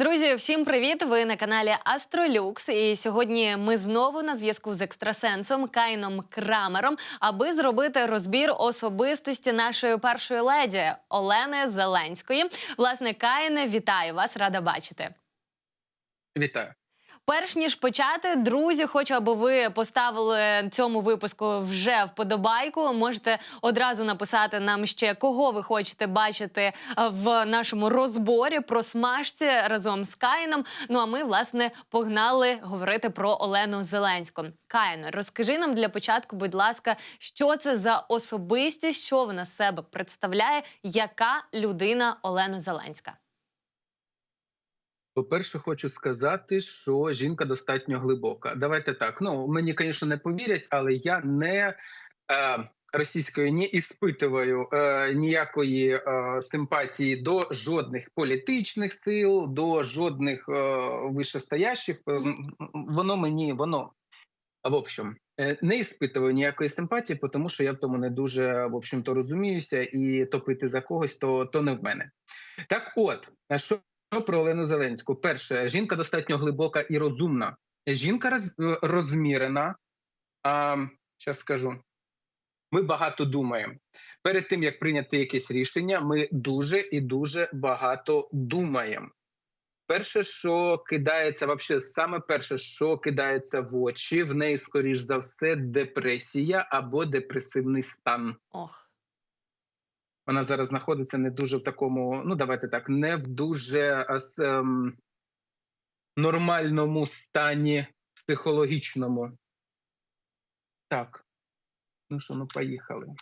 Друзі, всім привіт! Ви на каналі Астролюкс. І сьогодні ми знову на зв'язку з екстрасенсом Кайном Крамером, аби зробити розбір особистості нашої першої леді Олени Зеленської. Власне, Кайне, вітаю вас, рада бачити. Вітаю. Перш ніж почати, друзі, хочу, аби ви поставили цьому випуску вже вподобайку. Можете одразу написати нам ще кого ви хочете бачити в нашому розборі про смажці разом з Каїном. Ну а ми власне погнали говорити про Олену Зеленську. Каїн, розкажи нам для початку, будь ласка, що це за особистість, що вона себе представляє, яка людина Олена Зеленська. По-перше, хочу сказати, що жінка достатньо глибока. Давайте так. Ну мені, звісно, не повірять, але я не е, російською не іспитую е, ніякої е, симпатії до жодних політичних сил, до жодних е, вищестоящих. Е, Воно мені воно в общем. е, Не іспитую ніякої симпатії, тому що я в тому не дуже в общем-то розуміюся, і топити за когось то, то не в мене. Так, от що що про Олену Зеленську? Перше, жінка достатньо глибока і розумна. Жінка роз, розмірена. А, Зараз скажу. Ми багато думаємо. Перед тим як прийняти якесь рішення, ми дуже і дуже багато думаємо. Перше, що кидається, вообще, саме перше, що кидається в очі, в неї, скоріш за все, депресія або депресивний стан. Ох. Вона зараз знаходиться не дуже в такому, ну давайте так, не в дуже ем, нормальному стані психологічному. Так. Ну що, ну поїхали.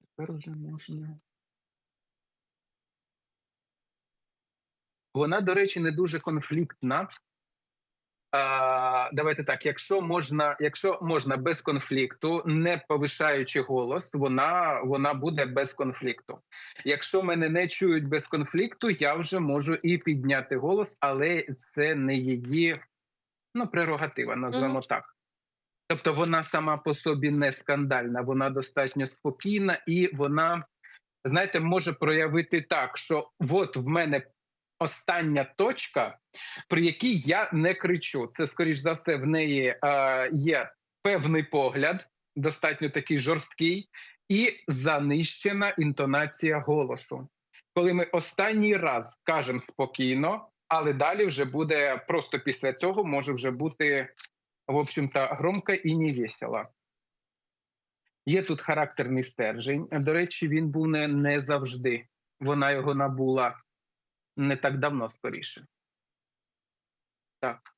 Тепер уже можна. Вона, до речі, не дуже конфліктна. Давайте так, якщо можна, якщо можна без конфлікту, не повишаючи голос, вона, вона буде без конфлікту. Якщо мене не чують без конфлікту, я вже можу і підняти голос, але це не її ну, прерогатива, назвемо так. Тобто вона сама по собі не скандальна, вона достатньо спокійна і вона, знаєте, може проявити так, що от в мене остання точка, при якій я не кричу. Це, скоріш за все, в неї е, є певний погляд, достатньо такий жорсткий, і занищена інтонація голосу. Коли ми останній раз кажемо спокійно, але далі вже буде просто після цього може вже бути, в общем-то, громко і не весело. Є тут характерний стержень. До речі, він був не, не завжди. Вона його набула не так давно, скоріше. Так.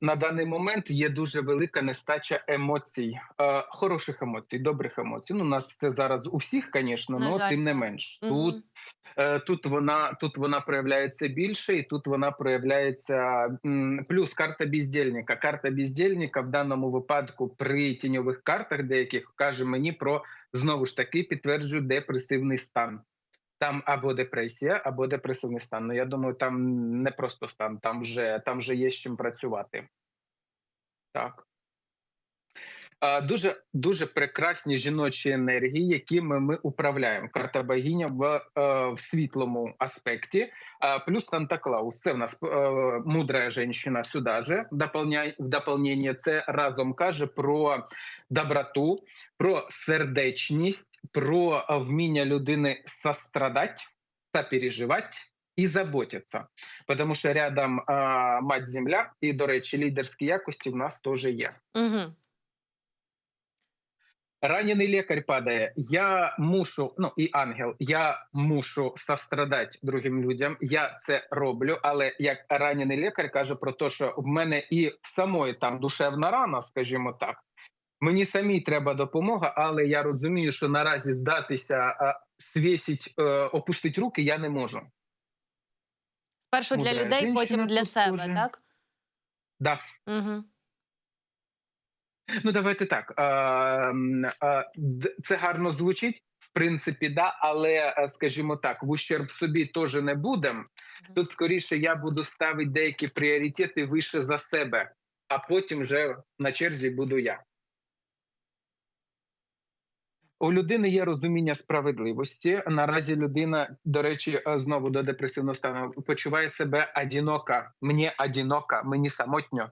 На даний момент є дуже велика нестача емоцій, хороших емоцій, добрих емоцій. Ну, у нас це зараз у всіх, звісно, але тим не менш. Тут Е, Тут вона тут вона проявляється більше, і тут вона проявляється плюс карта бездельника. Карта бездельника в даному випадку при тіньових картах деяких каже мені про знову ж таки підтверджую депресивний стан. Там або депресія, або депресивний стан. Ну я думаю, там не просто стан, там вже там вже є з чим працювати. Так. А, Дуже дуже прекрасні жіночі енергії, якими ми управляємо. Карта богиня в, е, в світлому аспекті. А, плюс Санта Клаус. Це в нас е, мудра жінка сюди же в дополнення. Це разом каже про доброту, про сердечність, про вміння людини сострадати, сопереживати і заботитися. Тому що рядом е, мать земля, і, до речі, лідерські якості в нас теж є. Угу. Ранений лікар падає. Я мушу, ну і ангел, я мушу сострадати другим людям. Я це роблю. Але як ранений лікар каже про те, що в мене і в самої там душевна рана, скажімо так. Мені самій треба допомога, але я розумію, що наразі здатися, а, свісить, е, опустить руки я не можу. Спершу для людей, потім для себе, дуже. так? Да. Угу. Ну, давайте так. е, м, е, Це гарно звучить, в принципі, да, але, е, скажімо так, в ущерб собі теж не будемо. Тут скоріше я буду ставити деякі пріоритети вище за себе, а потім вже на черзі буду я. У людини є розуміння справедливості. Наразі людина, до речі, е, знову до депресивного стану почуває себе одинока. Мені одинока, мені самотньо.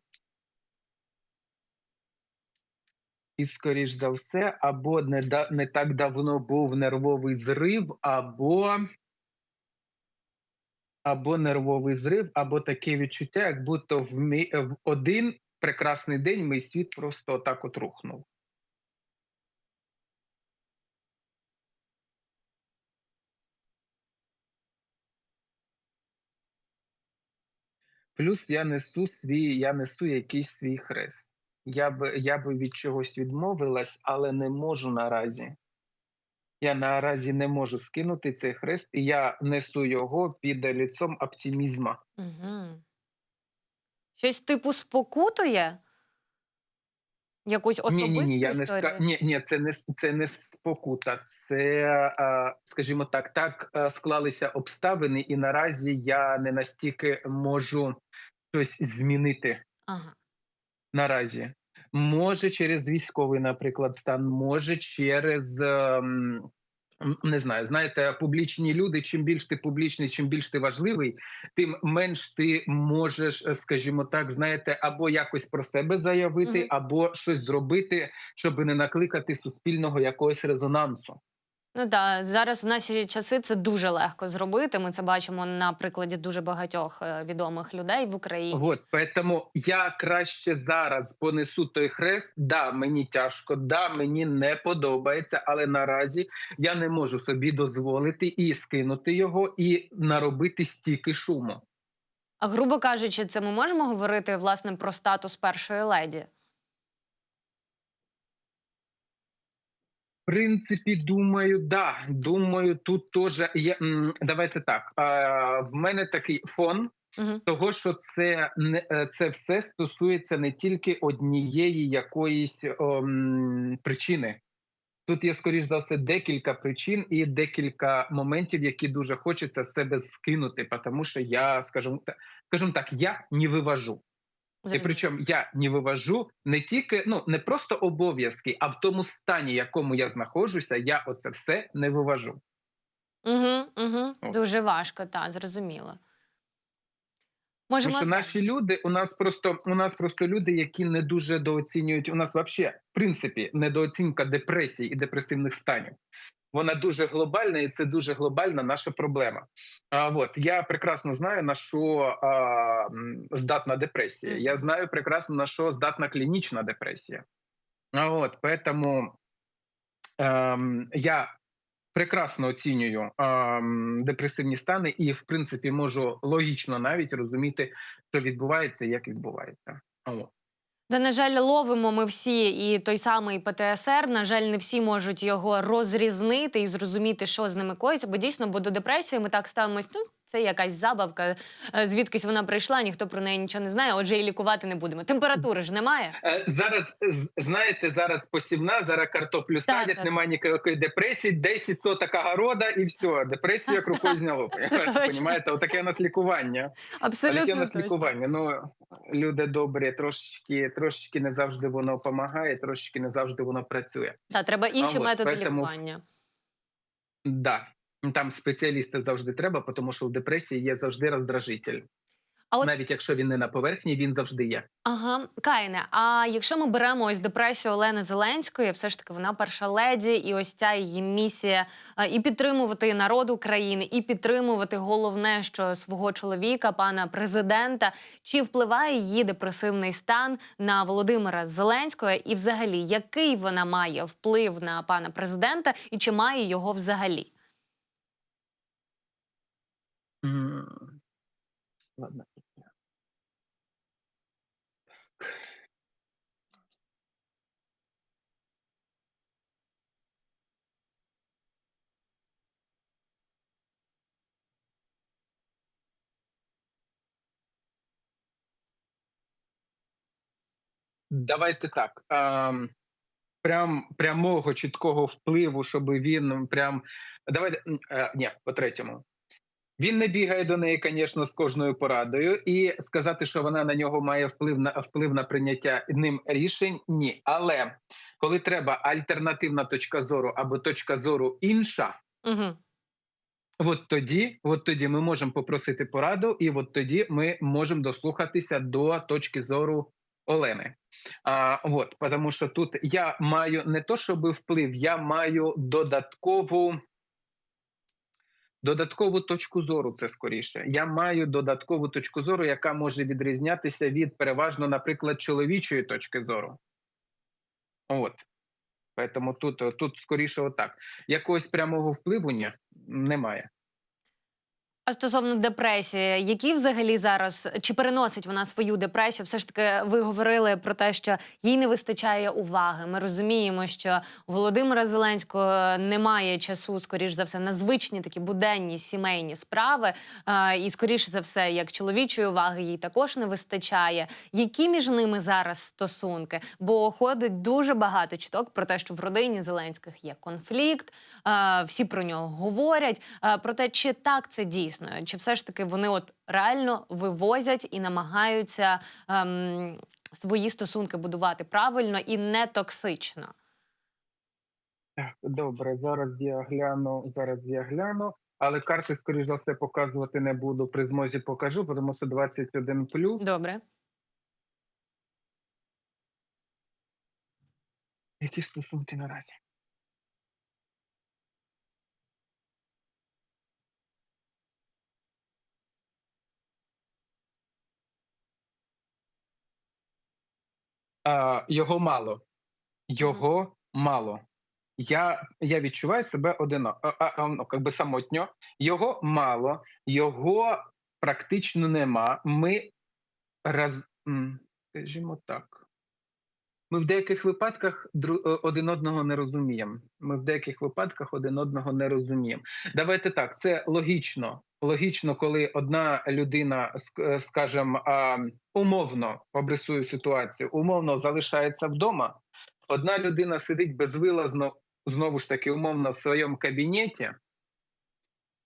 І, скоріш за все, або не, да, не так давно був нервовий зрив, або, або нервовий зрив, або таке відчуття, як будто в, мі, в один прекрасний день мій світ просто отак от рухнув. Плюс я несу свій, я несу якийсь свій хрест. Я би, я би від чогось відмовилась, але не можу наразі. Я наразі не можу скинути цей хрест, і я несу його під ліцом оптимізма. Угу. Щось типу спокутує? Якусь Ні, особисту ні, ні, я не ска... ні, ні, це не це не спокута. Це, скажімо так, так склалися обставини, і наразі я не настільки можу щось змінити. Ага. наразі. Може, через військовий, наприклад, стан, може через. ем, Не знаю, знаєте, публічні люди. Чим більш ти публічний, чим більш ти важливий, тим менш ти можеш, е, скажімо так, знаєте, або якось про себе заявити, або щось зробити, щоб не накликати суспільного якогось резонансу. Ну так, зараз в наші часи це дуже легко зробити. Ми це бачимо на прикладі дуже багатьох е, відомих людей в Україні. От поэтому я краще зараз понесу той хрест. Да, мені тяжко, да, мені не подобається, але наразі я не можу собі дозволити і скинути його, і наробити стільки шуму. А грубо кажучи, це ми можемо говорити власне про статус першої леді. Принципі, думаю, да. Думаю, тут теж є. Давайте так. В мене такий фон. Угу. того, що це не е, це все стосується не тільки однієї якоїсь ом, причини. Тут є, скоріш за все, декілька причин і декілька моментів, які дуже хочеться з себе скинути, тому що я скажу так, скажімо так, я не вивожу. І причому я не вивожу не тільки ну не просто обов'язки, а в тому стані, в якому я знаходжуся, я оце все не вивожу. Угу, угу. От. Дуже важко, так, зрозуміло. Можемо Тому що наші люди, у нас просто у нас просто люди, які не дуже дооцінюють. У нас взагалі, в принципі, недооцінка депресії і депресивних станів. Вона дуже глобальна, і це дуже глобальна наша проблема. А от я прекрасно знаю на що а, здатна депресія. Я знаю прекрасно на що здатна клінічна депресія. А от поэтому ем, я прекрасно оцінюю ем, депресивні стани, і в принципі можу логічно навіть розуміти, що відбувається, і як відбувається. От. Та, на жаль, ловимо ми всі і той самий ПТСР. На жаль, не всі можуть його розрізнити і зрозуміти, що з ними коїться. Бо дійсно, бо до депресії ми так ставимось. Ну, це якась забавка. е, Звідкись вона прийшла, ніхто про неї нічого не знає. Отже, і лікувати не будемо. Температури ж немає. Е, Зараз знаєте, зараз посівна, зараз картоплю садять, так. немає ніякої депресії, 10 соток огорода і все. Депресію як рукою зняло. Понімаєте, отаке у нас лікування. Абсолютно Таке у нас лікування. Ну люди добрі, трошечки, трошечки не завжди воно допомагає, трошечки не завжди воно працює. Та треба інші методи лікування. Да. Там спеціалісти завжди треба, тому що в депресії є завжди роздражитель. А от Навіть якщо він не на поверхні, він завжди є. Ага, Кайне. А якщо ми беремо ось депресію Олени Зеленської, все ж таки вона перша леді, і ось ця її місія е, і підтримувати народ України, і підтримувати головне, що свого чоловіка, пана президента, чи впливає її депресивний стан на Володимира Зеленського, і взагалі який вона має вплив на пана президента, і чи має його взагалі? Ладно. Давайте так. ем, Прям прямого чіткого впливу, щоб він прям. Давайте е, ні, по-третьому. Він не бігає до неї, звісно, з кожною порадою, і сказати, що вона на нього має вплив на вплив на прийняття ним рішень. Ні. Але коли треба альтернативна точка зору або точка зору інша, Угу. От тоді, от тоді ми можемо попросити пораду, і от тоді ми можемо дослухатися до точки зору Олени. А, от, тому що тут я маю не то, щоб вплив, я маю додаткову. Додаткову точку зору, це скоріше. Я маю додаткову точку зору, яка може відрізнятися від переважно, наприклад, чоловічої точки зору. От. Тому тут, тут скоріше отак. Якогось прямого впливу немає. А стосовно депресії, які взагалі зараз чи переносить вона свою депресію? Все ж таки, ви говорили про те, що їй не вистачає уваги. Ми розуміємо, що у Володимира Зеленського немає часу, скоріш за все, на звичні такі буденні сімейні справи. І скоріше за все, як чоловічої уваги їй також не вистачає. Які між ними зараз стосунки? Бо ходить дуже багато чуток про те, що в родині Зеленських є конфлікт. всі про нього говорять. Про те, чи так це дійсно, чи все ж таки вони от реально вивозять і намагаються ем, свої стосунки будувати правильно і не токсично. Добре, зараз я гляну. Зараз я гляну, але карти, скоріш за все, показувати не буду. При змозі покажу, тому що 21 плюс. Добре. Які стосунки наразі? А, його мало. Його мало. Я, я відчуваю себе одино, а, а, а, ну, как би самотньо. Його мало, його практично нема. Ми раз, скажімо так. Ми в деяких випадках е, один одного не розуміємо. Ми в деяких випадках один одного не розуміємо. Давайте так, це логічно. Логічно, коли одна людина, е, скажімо, умовно обрисую ситуацію, умовно залишається вдома. Одна людина сидить безвилазно, знову ж таки, умовно в своєму кабінеті.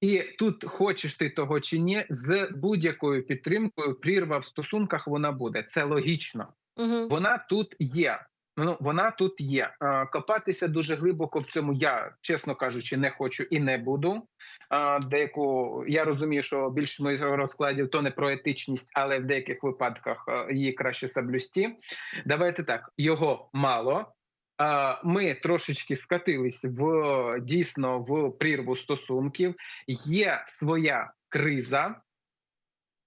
І тут, хочеш ти того чи ні, з будь-якою підтримкою прірва в стосунках вона буде. Це логічно. Угу. Вона тут є. Ну, вона тут є. Копатися дуже глибоко в цьому я, чесно кажучи, не хочу і не буду. Деяку я розумію, що більше моїх розкладів то не про етичність, але в деяких випадках її краще соблюсти. Давайте так: його мало. Ми трошечки скатились в дійсно в прірву стосунків. Є своя криза,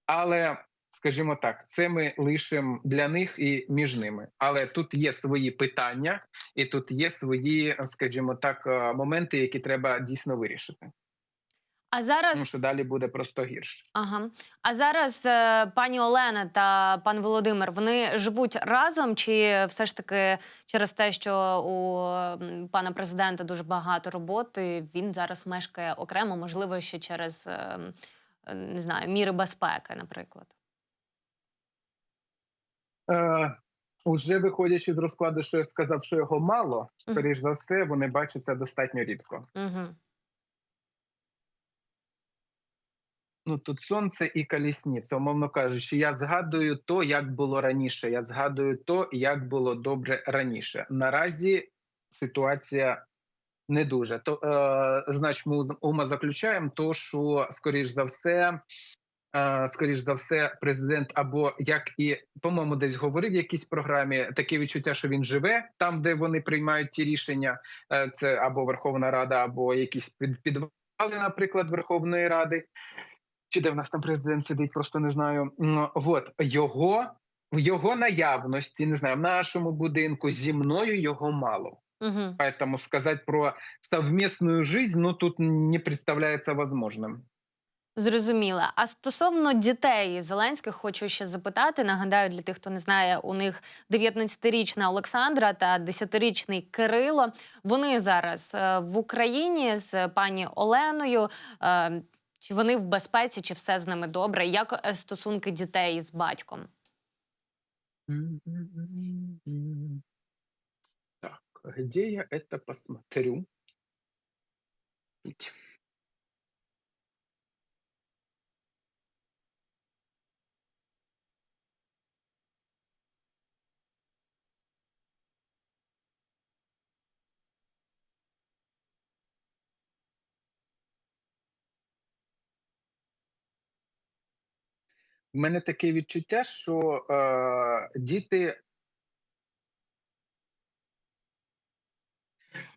але скажімо так, це ми лишимо для них і між ними. Але тут є свої питання, і тут є свої, скажімо так, е, моменти, які треба дійсно вирішити. А зараз Тому що далі буде просто гірше. Ага. А зараз е, пані Олена та пан Володимир вони живуть разом, чи все ж таки через те, що у пана президента дуже багато роботи, він зараз мешкає окремо, можливо, ще через е, не знаю, міри безпеки, наприклад. Е, уже виходячи з розкладу, що я сказав, що його мало, скоріш за все, вони бачаться достатньо рідко. Угу. Ну тут сонце і колісниця, умовно кажучи, я згадую то, як було раніше. Я згадую то, як було добре раніше. Наразі ситуація не дуже. То е, значить, ми ума заключаємо, то що скоріш за все. Скоріш за все, президент або як і по-моєму, десь говорив в якійсь програмі таке відчуття, що він живе там, де вони приймають ті рішення. Е, Це або Верховна Рада, або якісь під- підвали, наприклад, Верховної Ради чи де в нас там президент сидить, просто не знаю. От його в його наявності, не знаю, в нашому будинку зі мною його мало. Угу. Поэтому сказать про совместную жизнь, ну тут не представляется возможным. Зрозуміла. А стосовно дітей Зеленських, хочу ще запитати. Нагадаю, для тих, хто не знає, у них 19-річна Олександра та 10-річний Кирило. Вони зараз е, в Україні з пані Оленою. Е, Чи вони в безпеці, чи все з ними добре? Як е, стосунки дітей з батьком? Так, где я это посмотрю? В мене таке відчуття, що, е, діти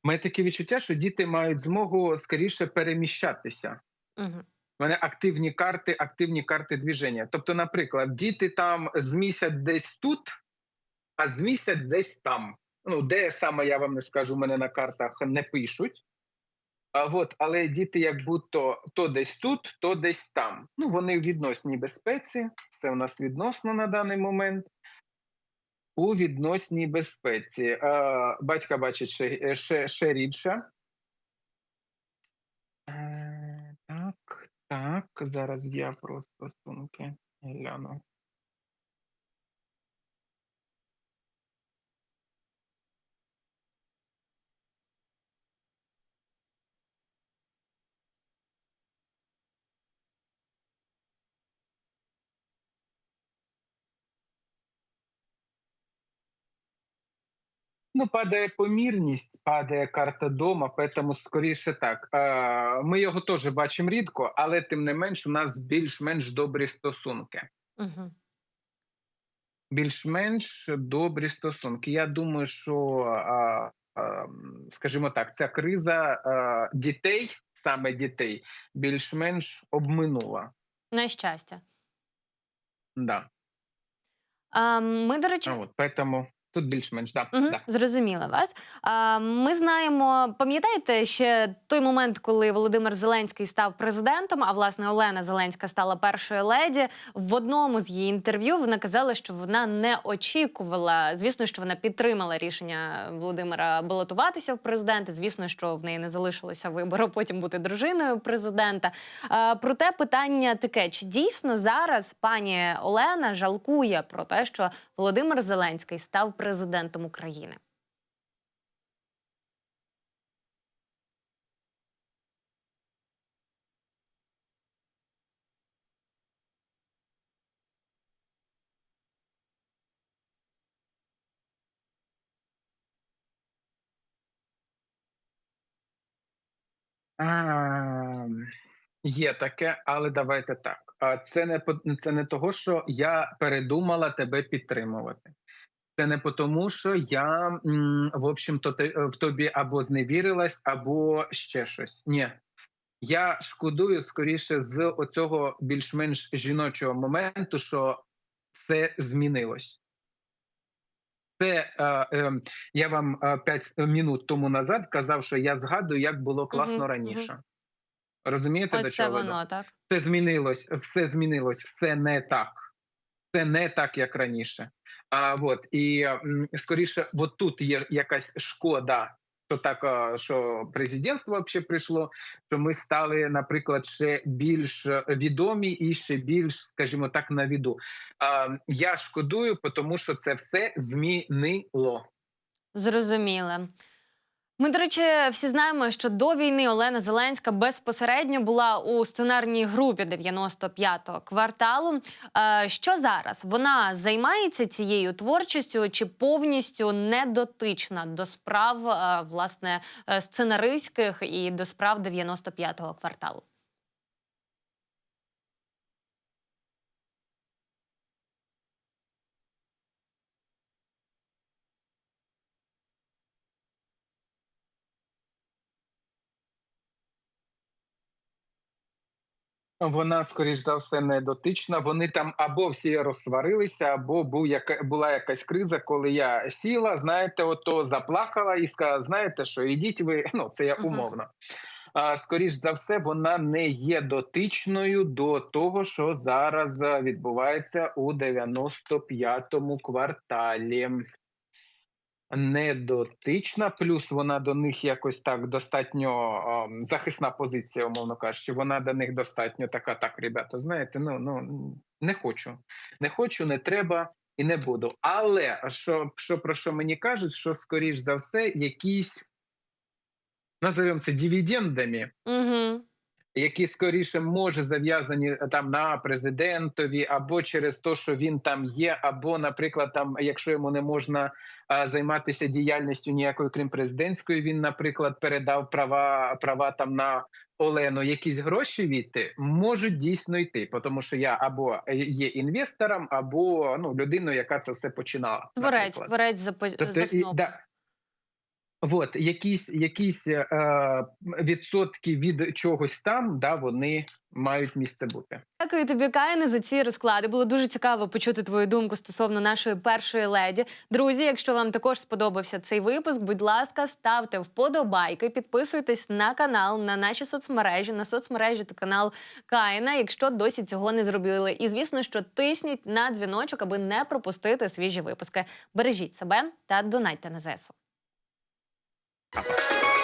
в мене таке відчуття, що діти мають змогу скоріше переміщатися. Мгм. У мене активні карти, активні карти движення. Тобто, наприклад, діти там змісять десь тут, а змістять десь там. Ну, де саме я вам не скажу, у мене на картах не пишуть. А от, але діти, як будто то десь тут, то десь там. Ну, вони в відносній безпеці, все у нас відносно на даний момент. У відносній безпеці. Е, батька бачить ще, ще, ще рідше. Е, так, так. Зараз я про стосунки гляну. Ну, падає помірність, падає карта дома, поэтому скоріше так. Е, ми його теж бачимо рідко, але тим не менш, у нас більш-менш добрі стосунки. Мгм. Більш-менш добрі стосунки. Я думаю, що, скажімо так, ця криза дітей, саме дітей, більш-менш обминула. На щастя. Да. А, ми, до речі, А от, поэтому тут більш-менш, да, Угу, да. Зрозуміла вас. А, ми знаємо, пам'ятаєте ще той момент, коли Володимир Зеленський став президентом, а власне Олена Зеленська стала першою леді. В одному з її інтерв'ю вона казала, що вона не очікувала. Звісно, що вона підтримала рішення Володимира балотуватися в президенти. Звісно, що в неї не залишилося вибору потім бути дружиною президента. А, проте питання таке: чи дійсно зараз пані Олена жалкує про те, що Володимир Зеленський став президентом України? А, є таке, але давайте так. А це не це не того, що я передумала тебе підтримувати. Це не тому, що я в общем-то в тобі або зневірилась, або ще щось. Ні. Я шкодую скоріше з оцього більш-менш жіночого моменту, що все змінилось. Це е, е, я вам е, п'ять минут тому назад казав, що я згадую, як було класно Мгм, раніше. Розумієте, до Ось це чого веду? воно, так? Все змінилось, все змінилось, все не так. Це не так, як раніше. А от і скоріше, от тут є якась шкода, що так, що президентство взагалі прийшло, що ми стали, наприклад, ще більш відомі і ще більш, скажімо так, на віду. Я шкодую, тому що це все змінило. Зрозуміло. Ми, до речі, всі знаємо, що до війни Олена Зеленська безпосередньо була у сценарній групі 95-го кварталу. Е, Що зараз? Вона займається цією творчістю чи повністю не дотична до справ е, власне е, сценаристських і до справ 95-го кварталу? Вона, скоріш за все, не дотична. Вони там або всі розсварилися, або був яка була якась криза, коли я сіла, знаєте, ото заплакала і сказала: знаєте, що ідіть ви. Ну це я умовно. А скоріш за все, вона не є дотичною до того, що зараз е, відбувається у 95-му кварталі. Не дотична, плюс вона до них якось так достатньо ем, захисна позиція, умовно кажучи. Вона до них достатньо така. Так, ребята, знаєте, ну ну не хочу, не хочу, не треба. і не буду. Але що, що про що мені кажуть, що скоріш за все, якісь називаємо це дивідендами, Угу. Які скоріше може зав'язані е, там на президентові, або через те, що він там є, або, наприклад, там, якщо йому не можна а, займатися діяльністю ніякою, крім президентської, він, наприклад, передав права права там на Олену. Якісь гроші відти можуть дійсно йти, тому що я або є інвестором, або ну людиною, яка це все починала. Творець, творець. Тобто, і, да, от, якісь, якісь е, відсотки від чогось там, да, вони мають місце бути. Дякую тобі, Каїне, за ці розклади. Було дуже цікаво почути твою думку стосовно нашої першої леді. Друзі, якщо вам також сподобався цей випуск, будь ласка, ставте вподобайки, підписуйтесь на канал, на наші соцмережі, на соцмережі та канал Каїна, якщо досі цього не зробили. І звісно, що тисніть на дзвіночок, аби не пропустити свіжі випуски. Бережіть себе та донайте на ЗСУ. Bye-bye.